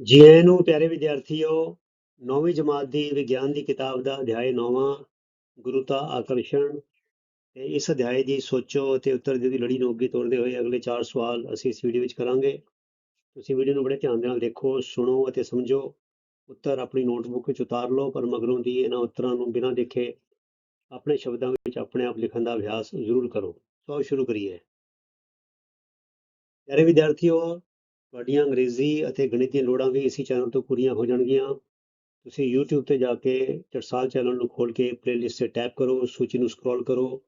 ਜੀ ਆਇਆਂ ਨੂੰ ਪਿਆਰੇ ਵਿਦਿਆਰਥੀਓ, ਨੌਵੀਂ ਜਮਾਤ ਦੀ ਵਿਗਿਆਨ ਦੀ ਕਿਤਾਬ ਦਾ ਅਧਿਆਇ ਨੌਵਾਂ ਗੁਰੂਤਾ ਆਕਰਸ਼ਣ, ਤੇ ਇਸ ਅਧਿਆਇ ਦੀ ਸੋਚੋ ਅਤੇ ਉੱਤਰ ਦੀ ਲੜੀ ਨੂੰ ਅੱਗੇ ਤੋਰਦੇ ਹੋਏ ਅਗਲੇ ਚਾਰ ਸਵਾਲ ਅਸੀਂ ਇਸ ਵੀਡੀਓ ਵਿੱਚ ਕਰਾਂਗੇ। ਤੁਸੀਂ ਵੀਡੀਓ ਨੂੰ ਬੜੇ ਧਿਆਨ ਦੇ ਨਾਲ ਦੇਖੋ, ਸੁਣੋ ਅਤੇ ਸਮਝੋ। ਉੱਤਰ ਆਪਣੀ ਨੋਟਬੁੱਕ ਵਿੱਚ ਉਤਾਰ ਲਓ, ਪਰ ਮਗਰੋਂ ਦੀ ਇਹਨਾਂ ਉੱਤਰਾਂ ਨੂੰ ਬਿਨਾਂ ਦੇਖੇ ਆਪਣੇ ਸ਼ਬਦਾਂ ਵਿੱਚ ਆਪਣੇ ਆਪ ਲਿਖਣ ਦਾ ਅਭਿਆਸ ਜ਼ਰੂਰ ਕਰੋ। ਸੋ ਸ਼ੁਰੂ ਕਰੀਏ। ਪਿਆਰੇ ਵਿਦਿਆਰਥੀਓ ਤੁਹਾਡੀਆਂ ਅੰਗਰੇਜ਼ੀ ਅਤੇ ਗਣਿਤ ਦੀਆਂ ਲੋੜਾਂ ਵੀ ਇਸੇ ਚੈਨਲ ਤੋਂ ਪੂਰੀਆਂ ਹੋ ਜਾਣਗੀਆਂ। ਤੁਸੀਂ YouTube ਤੇ ਜਾ ਕੇ ਟਕਸਾਲ ਚੈਨਲ ਨੂੰ ਖੋਲ ਕੇ ਪਲੇਲਿਸਟ ਤੇ ਟੈਪ ਕਰੋ, ਸੂਚੀ ਨੂੰ ਸਕਰੋਲ ਕਰੋ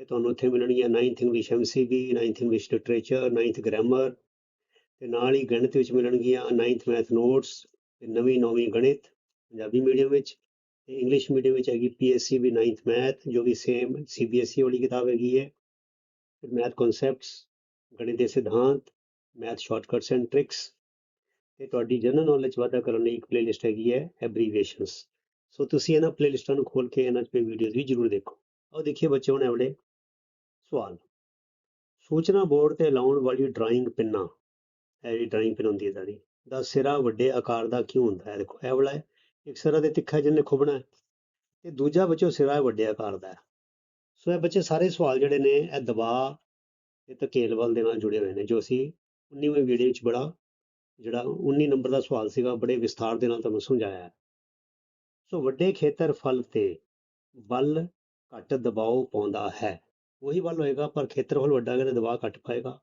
ਤੇ ਤੁਹਾਨੂੰ ਉੱਥੇ ਮਿਲਣਗੀਆਂ 9th English MCB 9th English literature 9th grammar ਤੇ ਨਾਲ ਹੀ ਗਣਿਤ ਵਿੱਚ ਮਿਲਣਗੀਆਂ 9th ਮੈਥ ਨੋਟਸ ਤੇ ਨਵੀਂ ਨੌਵੀਂ ਗਣਿਤ ਪੰਜਾਬੀ ਮੀਡੀਅਮ ਵਿੱਚ ਤੇ ਇੰਗਲਿਸ਼ ਮੀਡੀਅਮ ਵਿੱਚ ਹੈਗੀ PSC ਵੀ 9th ਮੈਥ ਜੋ ਵੀ ਸੇਮ CBSE ਵਾਲੀ ਕਿਤਾਬ ਹੈਗੀ ਹੈ। ਫਿਰ ਮੈਥ ਕਨਸੈਪਟਸ ਗਣਿਤ ਦੇ ਸਿਧਾਂਤ ਮੈਥ ਸ਼ਾਰਟਕਟਸ ਐਂਡ ਟ੍ਰਿਕਸ ਤੇ ਤੁਹਾਡੀ ਜਨਰਲ ਨੌਲੇਜ ਵਾਧਾ ਕਰਨ ਲਈ ਇੱਕ ਪਲੇਲਿਸਟ ਹੈਗੀ ਹੈ ਐਬਰੀਵੇਸ਼ਨਸ ਸੋ ਤੁਸੀਂ ਇਹਨਾਂ ਪਲੇਲਿਸਟਾਂ ਨੂੰ ਖੋਲ ਕੇ ਇਹਨਾਂ 'ਚ ਵੀਡੀਓਜ਼ ਵੀ ਜ਼ਰੂਰ ਦੇਖੋ। ਆਓ ਦੇਖੀਏ ਬੱਚੇ ਹੁਣ ਐਵੜੇ ਸਵਾਲ। ਸੂਚਨਾ ਬੋਰਡ ਤੇ ਲਾਉਣ ਵਾਲੀ ਡਰਾਇੰਗ ਪਿੰਨਾ। ਇਹ ਜਿਹੜੀ ਡਰਾਇੰਗ ਪਿੰਨ ਹੁੰਦੀ ਹੈ ਸਾਡੀ ਦਾ ਸਿਰਾ ਵੱਡੇ ਆਕਾਰ ਦਾ ਕਿਉਂ ਹੁੰਦਾ ਹੈ? ਦੇਖੋ ਇਹ ਵਾਲਾ ਹੈ, ਇੱਕ ਸਿਰਾ ਦੇ ਤਿੱਖਾ ਜਿਹਨੇ ਖੁੱਬਣਾ ਹੈ ਤੇ ਦੂਜਾ ਬੱਚੋ ਸਿਰਾ ਵੱਡੇ ਆਕਾਰ ਦਾ ਹੈ। ਸੋ ਇਹ ਬੱਚੇ ਸਾਰੇ ਸਵਾਲ ਜਿਹੜੇ ਨੇ ਇਹ ਦਬਾਅ ਤੇ ਧਕੇਲ ਵੱਲ ਦੇ ਨਾਲ ਜੁੜੇ ਹੋਏ ਨੇ ਜੋ ਅਸੀਂ 19ਵੀਂ ਵੀਡੀਓ ਵਿੱਚ ਬੜਾ ਜਿਹੜਾ 19 ਨੰਬਰ ਦਾ ਸਵਾਲ ਸੀਗਾ, ਬੜੇ ਵਿਸਥਾਰ ਦੇ ਨਾਲ ਤੁਹਾਨੂੰ ਸਮਝਾਇਆ ਹੈ। ਸੋ ਵੱਡੇ ਖੇਤਰ ਫਲ ਤੇ ਬਲ ਘੱਟ ਦਬਾਅ ਪਾਉਂਦਾ ਹੈ। ਉਹੀ ਬਲ ਹੋਏਗਾ, ਪਰ ਖੇਤਰਫਲ ਵੱਡਾ ਹੈਗਾ ਤੇ ਦਬਾਅ ਘੱਟ ਪਾਏਗਾ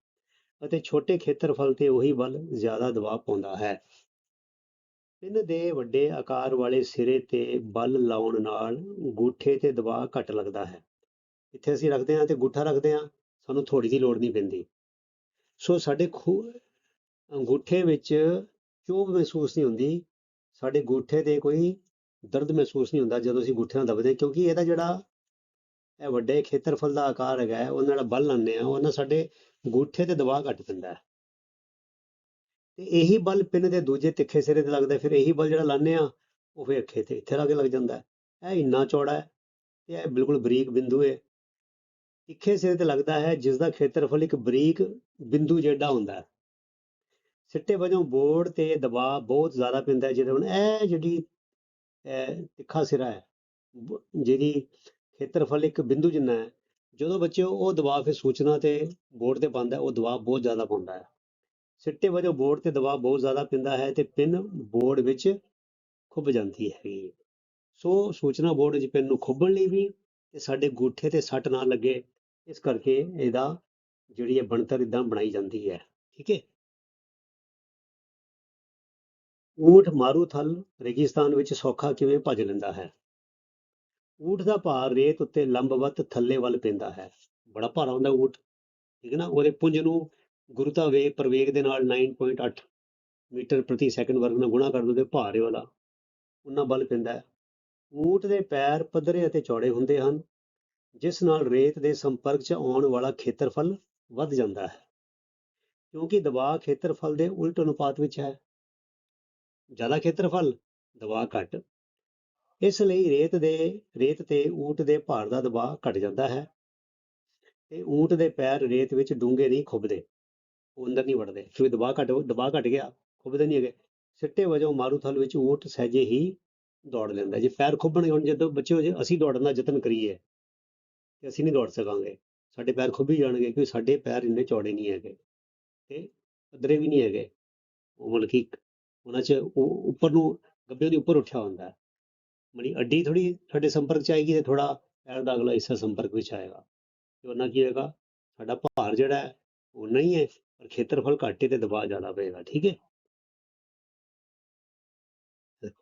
ਅਤੇ ਛੋਟੇ ਖੇਤਰਫਲ ਤੇ ਉਹੀ ਬਲ ਜ਼ਿਆਦਾ ਦਬਾਅ ਪਾਉਂਦਾ ਹੈ। ਪਿੰਨ ਦੇ ਵੱਡੇ ਆਕਾਰ ਵਾਲੇ ਸਿਰੇ ਤੇ ਬਲ ਲਾਉਣ ਨਾਲ ਗੂਠੇ ਤੇ ਦਬਾਅ ਘੱਟ ਲੱਗਦਾ ਹੈ। ਇੱਥੇ ਅਸੀਂ ਰੱਖਦੇ ਹਾਂ ਤੇ ਗੂਠਾ ਰੱਖਦੇ ਹਾਂ, ਸਾਨੂੰ ਥੋੜੀ ਦੀ ਲੋੜ ਨਹੀਂ ਪੈਂਦੀ। ਸੋ ਸਾਡੇ ਖੂ ਅੰਗੂਠੇ ਵਿੱਚ ਚੋਬ ਮਹਿਸੂਸ ਨਹੀਂ ਹੁੰਦੀ, ਸਾਡੇ ਗੂਠੇ ਤੇ ਕੋਈ ਦਰਦ ਮਹਿਸੂਸ ਨਹੀਂ ਹੁੰਦਾ ਜਦੋਂ ਅਸੀਂ ਅੰਗੂਠੇ ਨਾਲ ਦਬਦੇ, ਕਿਉਂਕਿ ਇਹਦਾ ਜਿਹੜਾ ਇਹ ਵੱਡੇ ਖੇਤਰਫਲ ਦਾ ਆਕਾਰ ਹੈਗਾ ਉਹਨਾਂ ਨਾਲ ਬਲ ਲਾਉਂਦੇ ਆ ਉਹਨਾਂ ਸਾਡੇ ਗੂਠੇ ਤੇ ਦਬਾਅ ਘੱਟ ਪੈਂਦਾ ਹੈ। ਤੇ ਇਹੀ ਬਲ ਪਿੰਨ ਦੇ ਦੂਜੇ ਤਿੱਖੇ ਸਿਰੇ ਤੇ ਲੱਗਦਾ, ਫਿਰ ਇਹੀ ਬਲ ਜਿਹੜਾ ਲਾਉਂਦੇ ਆ ਉਹ ਫਿਰ ਅੱਖੇ ਤੇ ਇੱਥੇ ਲਾਗੇ ਲੱਗ ਜਾਂਦਾ ਇਹ ਇੰਨਾ ਚੌੜਾ ਹੈ ਤੇ ਇਹ ਬਿਲਕੁਲ ਬਰੀਕ ਬਿੰਦੂ ਹੈ। ਤਿੱਖੇ ਸਿਰੇ ਤੇ ਲੱਗਦਾ ਹੈ ਜਿਸ ਦਾ ਖੇਤਰਫਲ ਇੱਕ ਬਰੀਕ ਬਿੰਦੂ ਜਿਹੜਾ ਹੁੰਦਾ ਹੈ ਸਿੱਟੇ ਵਜੋਂ ਬੋਰਡ ਤੇ ਦਬਾਅ ਬਹੁਤ ਜ਼ਿਆਦਾ ਪੈਂਦਾ ਹੈ ਜਿਹਦੇ ਹੁਣ ਇਹ ਜਿਹੜੀ ਤਿੱਖਾ ਸਿਰਾ ਹੈ ਜਿਹਦੀ ਖੇਤਰਫਲ ਇੱਕ ਬਿੰਦੂ ਜਿੰਨਾ ਹੈ, ਜਦੋਂ ਬੱਚੇ ਉਹ ਦਬਾਅ ਫਿਰ ਸੂਚਨਾ ਤੇ ਬੋਰਡ ਤੇ ਪਾਉਂਦਾ ਉਹ ਦਬਾਅ ਬਹੁਤ ਜ਼ਿਆਦਾ ਪਾਉਂਦਾ ਹੈ ਸਿੱਟੇ ਵਜੋਂ ਬੋਰਡ ਤੇ ਦਬਾਅ ਬਹੁਤ ਜ਼ਿਆਦਾ ਪੈਂਦਾ ਹੈ ਤੇ ਪਿੰਨ ਬੋਰਡ ਵਿੱਚ ਖੁੱਭ ਜਾਂਦੀ ਹੈਗੀ ਹੈ। ਸੋ ਸੂਚਨਾ ਬੋਰਡ ਵਿੱਚ ਪਿੰਨ ਨੂੰ ਖੁੱਭਣ ਲਈ ਵੀ ਤੇ ਸਾਡੇ ਗੂਠੇ ਤੇ ਸੱਟ ਨਾ ਲੱਗੇ ਇਸ ਕਰਕੇ ਇਹਦਾ ਜਿਹੜੀ ਹੈ ਬਣਤਰ ਇਦਾਂ ਬਣਾਈ ਜਾਂਦੀ ਹੈ, ਠੀਕ ਹੈ? ਊਠ ਮਾਰੂਥਲ ਰੇਗਿਸਤਾਨ ਵਿੱਚ ਸੌਖਾ ਕਿਵੇਂ ਭੱਜ ਲੈਂਦਾ ਹੈ? ਊਠ ਦਾ ਭਾਰ ਰੇਤ ਉੱਤੇ ਲੰਬਵਤ ਥੱਲੇ ਵੱਲ ਪੈਂਦਾ ਹੈ। ਬੜਾ ਭਾਰਾ ਹੁੰਦਾ ਊਠ, ਠੀਕ ਹੈ ਨਾ? ਉਹਦੇ ਪੁੰਜ ਨੂੰ ਗੁਰੂਤਾ ਵੇ ਪ੍ਰਵੇਗ ਦੇ ਨਾਲ 9.8 ਮੀਟਰ ਪ੍ਰਤੀ ਸੈਕਿੰਡ ਵਰਗ ਨਾਲ ਗੁਣਾ ਕਰ ਦਿੰਦੇ ਭਾਰ ਵਾਲਾ, ਉਹਨਾਂ ਬਲ ਪੈਂਦਾ ਹੈ। ਊਠ ਦੇ ਪੈਰ ਪੱਧਰੇ ਅਤੇ ਚੌੜੇ ਹੁੰਦੇ ਹਨ। ਜਿਸ ਨਾਲ ਰੇਤ ਦੇ ਸੰਪਰਕ 'ਚ ਆਉਣ ਵਾਲਾ ਖੇਤਰਫਲ ਵੱਧ ਜਾਂਦਾ ਹੈ, ਕਿਉਂਕਿ ਦਬਾਅ ਖੇਤਰਫਲ ਦੇ ਉਲਟ ਅਨੁਪਾਤ ਵਿੱਚ ਹੈ। ਜ਼ਿਆਦਾ ਖੇਤਰਫਲ, ਦਬਾਅ ਘੱਟ, ਇਸ ਲਈ ਰੇਤ ਦੇ, ਰੇਤ ਤੇ ਊਠ ਦੇ ਭਾਰ ਦਾ ਦਬਾਅ ਘਟ ਜਾਂਦਾ ਹੈ ਤੇ ਊਂਟ ਦੇ ਪੈਰ ਰੇਤ ਵਿੱਚ ਡੂੰਘੇ ਨਹੀਂ ਖੁੱਬਦੇ ਉਹ ਅੰਦਰ ਨਹੀਂ ਵੜਦੇ। ਕਿਉਂਕਿ ਦਬਾਅ ਘਟ ਦਬਾਅ ਘਟ ਗਿਆ ਖੁੱਬਦੇ ਨਹੀਂ ਹੈਗੇ। ਸਿੱਟੇ ਵਜੋਂ ਮਾਰੂਥਲ ਵਿੱਚ ਊਠ ਸਹਿਜੇ ਹੀ ਦੌੜ ਲੈਂਦਾ ਜੇ ਪੈਰ ਖੁੱਬਣਗੇ ਹੁਣ ਜਦੋਂ ਬੱਚੇ ਹੋ ਜੇ, ਅਸੀਂ ਦੌੜਨ ਦਾ ਯਤਨ ਕਰੀਏ ਤੇ ਅਸੀਂ ਨਹੀਂ ਦੌੜ ਸਕਾਂਗੇ। ਸਾਡੇ ਪੈਰ ਖੁੱਭ ਹੀ ਜਾਣਗੇ ਕਿਉਂਕਿ ਸਾਡੇ ਪੈਰ ਇੰਨੇ ਚੌੜੇ ਨਹੀਂ ਹੈਗੇ ਤੇ ਪੱਧਰੇ ਵੀ ਨਹੀਂ ਹੈਗੇ। ਉਹ ਮਤਲਬ ਕਿ ਉਹਨਾਂ 'ਚ ਉਹ ਉੱਪਰ ਨੂੰ ਗੱਬੇ ਦੇ ਉੱਪਰ ਉੱਠਿਆ ਹੁੰਦਾ। ਹੈ ਮਣੀ ਅੱਡੀ ਥੋੜੀ ਸਾਡੇ ਸੰਪਰਕ 'ਚ ਆਏਗੀ ਤੇ ਥੋੜਾ ਪੈਰ ਦਾ ਅਗਲਾ ਹਿੱਸਾ ਸੰਪਰਕ ਵਿੱਚ ਆਏਗਾ। ਤੇ ਉਹਨਾਂ ਕੀ ਹੋਏਗਾ? ਸਾਡਾ ਭਾਰ ਜਿਹੜਾ ਹੈ ਉਹ ਨਹੀਂ ਹੈ, ਪਰ ਖੇਤਰਫਲ ਘੱਟ ਹੈ ਤੇ ਦਬਾਅ ਜ਼ਿਆਦਾ ਪਏਗਾ, ਠੀਕ ਹੈ?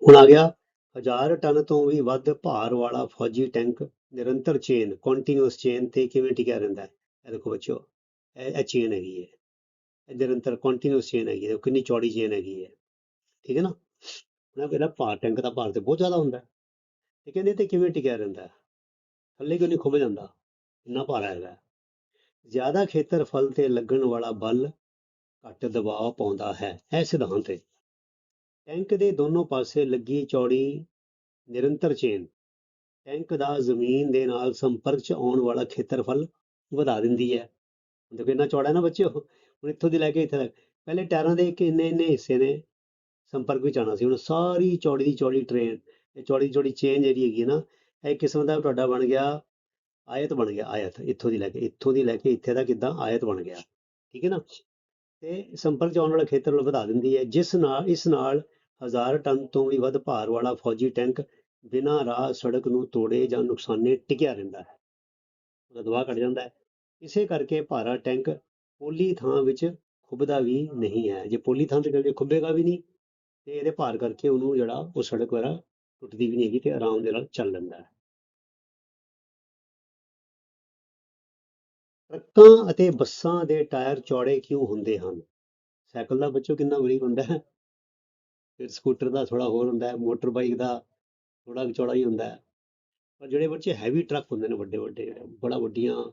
ਹੁਣ ਆ ਗਿਆ, ਹਜ਼ਾਰ ਟਨ ਤੋਂ ਵੀ ਵੱਧ ਭਾਰ ਵਾਲਾ ਫੌਜੀ ਟੈਂਕ ਨਿਰੰਤਰ ਚੇਨ ਕੰਟੀਨਿਊਸ ਚੇਨ ਤੇ ਕਿਵੇਂ ਟਿਕਿਆ ਰਹਿੰਦਾ ਹੈ? ਇਹ ਦੇਖੋ ਬੱਚਿਓ, ਇਹ ਇਹ ਚੇਨ ਹੈਗੀ ਹੈ। ਇਹ ਨਿਰੰਤਰ ਕੰਟੀਨਿਊਸ ਚੇਨ ਹੈਗੀ ਹੈ। ਕਿੰਨੀ ਚੌੜੀ ਚੇਨ ਹੈਗੀ ਹੈ। ਠੀਕ ਹੈ ਨਾ? ਉਹਨਾਂ ਕਹਿੰਦਾ ਭਾਰ ਟੈਂਕ ਦਾ ਭਾਰ ਤੇ ਬਹੁਤ ਜ਼ਿਆਦਾ ਹੁੰਦਾ ਹੈ। ਤੇ ਕਹਿੰਦੇ ਤੇ ਕਿਵੇਂ ਟਿਕਿਆ ਰਹਿੰਦਾ ਥੱਲੇ ਕਿਉਂ ਨਹੀਂ ਖੁੱਭ ਜਾਂਦਾ? ਇੰਨਾ ਭਾਰਾ ਹੈਗਾ ਹੈ। ਜ਼ਿਆਦਾ ਖੇਤਰਫਲ ਤੇ ਲੱਗਣ ਵਾਲਾ ਬਲ ਘੱਟ ਦਬਾਅ ਪਾਉਂਦਾ ਹੈ, ਇਹ ਸਿਧਾਂਤ ਹੈ। ਟੈਂਕ ਦੇ ਦੋਨੋਂ ਪਾਸੇ ਲੱਗੀ ਚੌੜੀ ਨਿਰੰਤਰ ਚੇਨ ਟੈਂਕ ਦਾ ਜ਼ਮੀਨ ਦੇ ਨਾਲ ਸੰਪਰਕ 'ਚ ਆਉਣ ਵਾਲਾ ਖੇਤਰਫਲ ਵਧਾ ਦਿੰਦੀ ਹੈ। ਦੇਖੋ ਇੰਨਾ ਚੌੜਾ ਹੈ ਨਾ ਬੱਚਿਓ ਹੁਣ ਇੱਥੋਂ ਦੀ ਲੈ ਕੇ ਇੱਥੇ ਤੱਕ। ਪਹਿਲੇ ਟਾਇਰਾਂ ਦੇ ਇੱਕ ਇੰਨੇ ਇੰਨੇ ਹਿੱਸੇ ਨੇ ਸੰਪਰਕ ਵਿੱਚ ਆਉਣਾ ਸੀ। ਹੁਣ ਸਾਰੀ ਚੌੜੀ ਦੀ ਚੌੜੀ ਟ੍ਰੇਨ ਇਹ ਚੌੜੀ ਦੀ ਚੌੜੀ ਚੇਨ ਜਿਹੜੀ ਹੈਗੀ ਹੈ ਨਾ, ਇਹ ਕਿਸਮ ਦਾ ਤੁਹਾਡਾ ਬਣ ਗਿਆ, ਆਇਤ ਬਣ ਗਿਆ, ਆਇਤ। ਇੱਥੋਂ ਦੀ ਲੈ ਕੇ, ਇੱਥੋਂ ਦੀ ਲੈ ਕੇ ਇੱਥੇ ਦਾ ਕਿੱਦਾਂ ਆਇਤ ਬਣ ਗਿਆ। ਠੀਕ ਹੈ ਨਾ? ਤੇ ਸੰਪਰਕ 'ਚ ਆਉਣ ਵਾਲਾ ਖੇਤਰ ਨੂੰ ਵਧਾ ਦਿੰਦੀ ਹੈ, ਜਿਸ ਨਾਲ, ਇਸ ਨਾਲ ਹਜ਼ਾਰ ਟਨ ਤੋਂ ਵੀ ਵੱਧ ਭਾਰ ਵਾਲਾ ਫੌਜੀ ਟੈਂਕ ਬਿਨਾਂ ਰਾਹ ਸੜਕ ਨੂੰ ਤੋੜੇ ਜਾਂ ਨੁਕਸਾਨੇ ਟਿਕਿਆ ਰਹਿੰਦਾ ਹੈ। ਉਹਦਾ ਦਬਾਅ ਘਟ ਜਾਂਦਾ ਹੈ। ਇਸੇ ਕਰਕੇ ਭਾਰਾ ਟੈਂਕ ਪੋਲੀ ਥਾਂ ਵਿੱਚ ਖੁੱਬਦਾ ਵੀ ਨਹੀਂ ਹੈ। ਜੇ ਪੋਲੀ ਥਾਂ ਤੇ ਕਰਕੇ ਖੁੱਬੇਗਾ ਵੀ ਨਹੀਂ ਤੇ ਇਹਦੇ ਭਾਰ ਕਰਕੇ ਉਹਨੂੰ ਜਿਹੜਾ ਉਹ ਸੜਕ ਵਗੈਰਾ ਟੁੱਟਦੀ ਵੀ ਨਹੀਂ ਹੈਗੀ ਤੇ ਆਰਾਮ ਦੇ ਨਾਲ ਚੱਲ ਲੈਂਦਾ ਹੈ। ਟਰੱਕਾਂ ਅਤੇ ਬੱਸਾਂ ਦੇ ਟਾਇਰ ਚੌੜੇ ਕਿਉਂ ਹੁੰਦੇ ਹਨ? ਸਾਈਕਲ ਦਾ ਬੱਚੋ ਕਿੰਨਾ ਬਰੀਕ ਹੁੰਦਾ ਹੈ? ਫਿਰ ਸਕੂਟਰ ਦਾ ਥੋੜਾ ਹੋਰ ਹੁੰਦਾ ਹੈ, ਮੋਟਰ ਬਾਈਕ ਦਾ ਥੋੜਾ ਚੌੜਾ ਹੀ ਹੁੰਦਾ ਹੈ। ਪਰ ਜਿਹੜੇ ਬੱਚੇ ਹੈਵੀ ਟਰੱਕ ਹੁੰਦੇ ਨੇ, ਵੱਡੇ ਵੱਡੇ, ਬੜਾ ਵੱਡੀਆਂ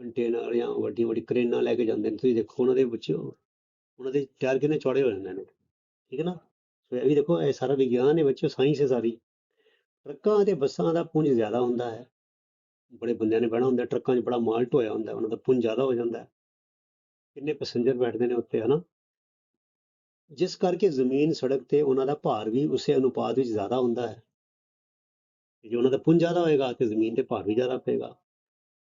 ਕੰਟੇਨਰ ਜਾਂ ਵੱਡੀਆਂ ਵੱਡੀ ਕਰੇਨਾਂ ਲੈ ਕੇ ਜਾਂਦੇ ਨੇ, ਤੁਸੀਂ ਦੇਖੋ ਉਹਨਾਂ ਦੇ ਵਿੱਚ ਉਹਨਾਂ ਦੇ ਟਾਇਰ ਕਿੰਨੇ ਚੌੜੇ ਹੋ ਜਾਂਦੇ ਨੇ, ਠੀਕ ਹੈ ਨਾ? ਸੋ ਇਹ ਵੀ ਦੇਖੋ, ਇਹ ਸਾਰਾ ਵਿਗਿਆਨ ਹੈ ਬੱਚੋ ਸਾਇੰਸ ਹੈ ਸਾਰੀ। ਟਰੱਕਾਂ ਅਤੇ ਬੱਸਾਂ ਦਾ ਪੁੰਜ ਜ਼ਿਆਦਾ ਹੁੰਦਾ ਹੈ। ਬੜੇ ਬੰਦਿਆਂ ਨੇ ਬਹਿਣਾ ਹੁੰਦਾ, ਟਰੱਕਾਂ 'ਚ ਬੜਾ ਮਾਲ ਢੋਇਆ ਹੁੰਦਾ ਉਹਨਾਂ ਦਾ ਪੁੰਜ ਜ਼ਿਆਦਾ ਹੋ ਜਾਂਦਾ ਕਿੰਨੇ ਪੈਸੇਂਜਰ ਬੈਠਦੇ ਨੇ ਉੱਤੇ ਹਨਾ? ਜਿਸ ਕਰਕੇ ਜ਼ਮੀਨ ਸੜਕ ਤੇ ਉਹਨਾਂ ਦਾ ਭਾਰ ਵੀ ਉਸੇ ਅਨੁਪਾਤ ਵਿੱਚ ਜ਼ਿਆਦਾ ਹੁੰਦਾ ਹੈ। ਜੇ ਉਹਨਾਂ ਦਾ ਪੁੰਜ ਜ਼ਿਆਦਾ ਹੋਏਗਾ ਤੇ ਜ਼ਮੀਨ ਤੇ ਭਾਰ ਵੀ ਜ਼ਿਆਦਾ ਪਏਗਾ।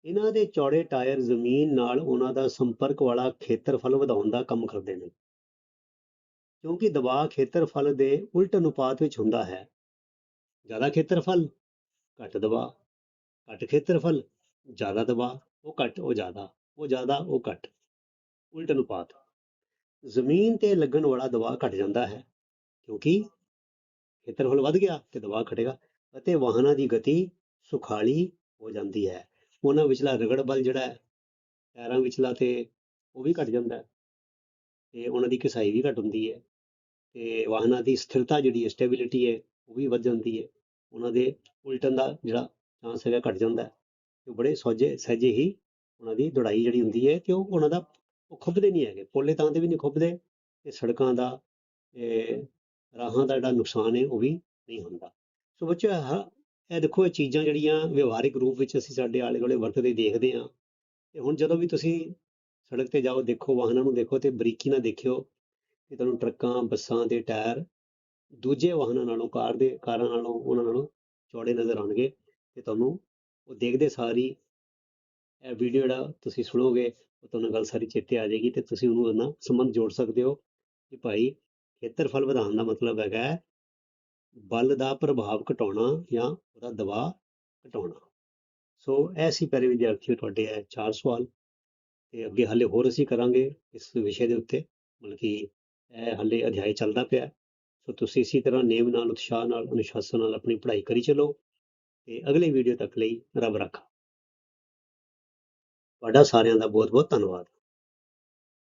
ਇਹਨਾਂ ਦੇ ਚੌੜੇ ਟਾਇਰ ਜ਼ਮੀਨ ਨਾਲ ਉਹਨਾਂ ਦਾ ਸੰਪਰਕ ਵਾਲਾ ਖੇਤਰਫਲ ਵਧਾਉਣ ਦਾ ਕੰਮ ਕਰਦੇ ਨੇ। ਕਿਉਂਕਿ ਦਬਾਅ ਖੇਤਰਫਲ ਦੇ ਉਲਟ ਅਨੁਪਾਤ ਵਿੱਚ ਹੁੰਦਾ ਹੈ। ਜ਼ਿਆਦਾ ਖੇਤਰਫਲ, ਘੱਟ ਦਬਾਅ। ਘੱਟ ਖੇਤਰਫਲ, ਜ਼ਿਆਦਾ ਦਬਾਅ, ਉਹ ਘੱਟ, ਉਹ ਜ਼ਿਆਦਾ। ਉਹ ਜ਼ਿਆਦਾ, ਉਹ ਘੱਟ। ਉਲਟ ਅਨੁਪਾਤ। ਜ਼ਮੀਨ ਤੇ ਲੱਗਣ ਵਾਲਾ ਦਬਾਅ ਘਟ ਜਾਂਦਾ ਹੈ। ਕਿਉਂਕਿ ਖੇਤਰਫਲ ਵੱਧ ਗਿਆ ਤੇ ਦਬਾਅ ਘਟੇਗਾ। ਅਤੇ ਵਾਹਨਾਂ ਦੀ ਗਤੀ ਸੁਖਾਲੀ ਹੋ ਜਾਂਦੀ ਹੈ। ਉਹਨਾਂ ਵਿਚਲਾ ਰਗੜ ਬਲ ਜਿਹੜਾ ਹੈ ਟਾਇਰਾਂ ਵਿਚਲਾ ਤੇ ਉਹ ਵੀ ਘਟ ਜਾਂਦਾ ਹੈ ਤੇ ਉਹਨਾਂ ਦੀ ਘਸਾਈ ਵੀ ਘਟ ਹੁੰਦੀ ਹੈ ਤੇ ਵਾਹਨਾਂ ਦੀ ਸਥਿਰਤਾ ਜਿਹੜੀ ਹੈ ਸਟੇਬਿਲਿਟੀ ਹੈ, ਉਹ ਵੀ ਵੱਧ ਜਾਂਦੀ ਹੈ। ਉਹਨਾਂ ਦੇ ਉਲਟਣ ਦਾ ਜਿਹੜਾ ਚਾਂਸ ਹੈਗਾ ਘਟ ਜਾਂਦਾ ਹੈ ਤੇ ਬੜੇ ਸੌਜੇ ਸਹਿਜੇ ਹੀ ਉਹਨਾਂ ਦੀ ਦੌੜਾਈ ਜਿਹੜੀ ਹੁੰਦੀ ਹੈ ਤੇ ਉਹ ਉਹਨਾਂ ਦਾ ਉਹ ਖੁੱਬਦੇ ਨਹੀਂ ਹੈਗੇ। ਪੋਲੇ ਤਾਂ ਤੇ ਵੀ ਨਹੀਂ ਖੁੱਬਦੇ ਤੇ ਸੜਕਾਂ ਦਾ ਰਾਹਾਂ ਦਾ ਜਿਹੜਾ ਨੁਕਸਾਨ ਹੈ, ਉਹ ਵੀ ਨਹੀਂ ਹੁੰਦਾ। ਸੋ ਬੱਚੋ ਇਹ ਇਹ ਦੇਖੋ, ਇਹ ਚੀਜ਼ਾਂ ਜਿਹੜੀਆਂ ਵਿਵਹਾਰਿਕ ਰੂਪ ਵਿੱਚ ਅਸੀਂ ਸਾਡੇ ਆਲੇ ਦੁਆਲੇ ਵਰਤਦੇ ਦੇਖਦੇ ਹਾਂ। ਤੇ ਹੁਣ ਜਦੋਂ ਵੀ ਤੁਸੀਂ ਸੜਕ ਤੇ ਜਾਓ, ਦੇਖੋ, ਵਾਹਨਾਂ ਨੂੰ ਦੇਖੋ ਤੇ ਬਰੀਕੀ ਨਾਲ ਦੇਖਿਓ ਕਿ ਤੁਹਾਨੂੰ ਟਰੱਕਾਂ, ਬੱਸਾਂ ਦੇ ਟਾਇਰ ਦੂਜੇ ਵਾਹਨਾਂ ਨਾਲੋਂ, ਕਾਰ ਦੇ, ਕਾਰਾਂ ਨਾਲੋਂ, ਉਹਨਾਂ ਨਾਲੋਂ ਚੌੜੇ ਨਜ਼ਰ ਆਉਣਗੇ ਤੇ ਤੁਹਾਨੂੰ ਉਹ ਦੇਖਦੇ ਸਾਰੀ ਇਹ ਵੀਡੀਓ ਜਿਹੜਾ ਤੁਸੀਂ ਸੁਣੋਗੇ, ਉਹ ਤੁਹਾਨੂੰ ਗੱਲ ਸਾਰੀ ਚੇਤੇ ਆ ਜਾਏਗੀ ਤੇ ਤੁਸੀਂ ਉਹਨੂੰ ਨਾਲ ਸੰਬੰਧ ਜੋੜ ਸਕਦੇ ਹੋ ਕਿ ਭਾਈ ਖੇਤਰਫਲ ਵਧਾਉਣ ਦਾ ਮਤਲਬ ਹੈਗਾ ਹੈ ਬਲ ਦਾ ਪ੍ਰਭਾਵ ਘਟਾਉਣਾ ਜਾਂ ਉਹਦਾ ਦਬਾਅ ਘਟਾਉਣਾ। ਸੋ ਇਹ ਸੀ ਪਿਆਰੇ ਵਿਦਿਆਰਥੀਓ ਤੁਹਾਡੇ ਇਹ ਚਾਰ ਸਵਾਲ। ਤੇ ਅੱਗੇ ਹਾਲੇ ਹੋਰ ਅਸੀਂ ਕਰਾਂਗੇ ਇਸ ਵਿਸ਼ੇ ਦੇ ਉੱਤੇ, ਮਤਲਬ ਕਿ ਇਹ ਹਾਲੇ ਅਧਿਆਇ ਚੱਲਦਾ ਪਿਆ। ਸੋ ਤੁਸੀਂ ਇਸੇ ਤਰ੍ਹਾਂ ਨੇਮ ਨਾਲ, ਉਤਸ਼ਾਹ ਨਾਲ, ਅਨੁਸ਼ਾਸਨ ਨਾਲ ਆਪਣੀ ਪੜ੍ਹਾਈ ਕਰੀ ਚਲੋ ਤੇ ਅਗਲੇ ਵੀਡੀਓ ਤੱਕ ਲਈ ਰੱਬ ਰੱਖਾ। ਤੁਹਾਡਾ ਸਾਰਿਆਂ ਦਾ ਬਹੁਤ ਬਹੁਤ ਧੰਨਵਾਦ।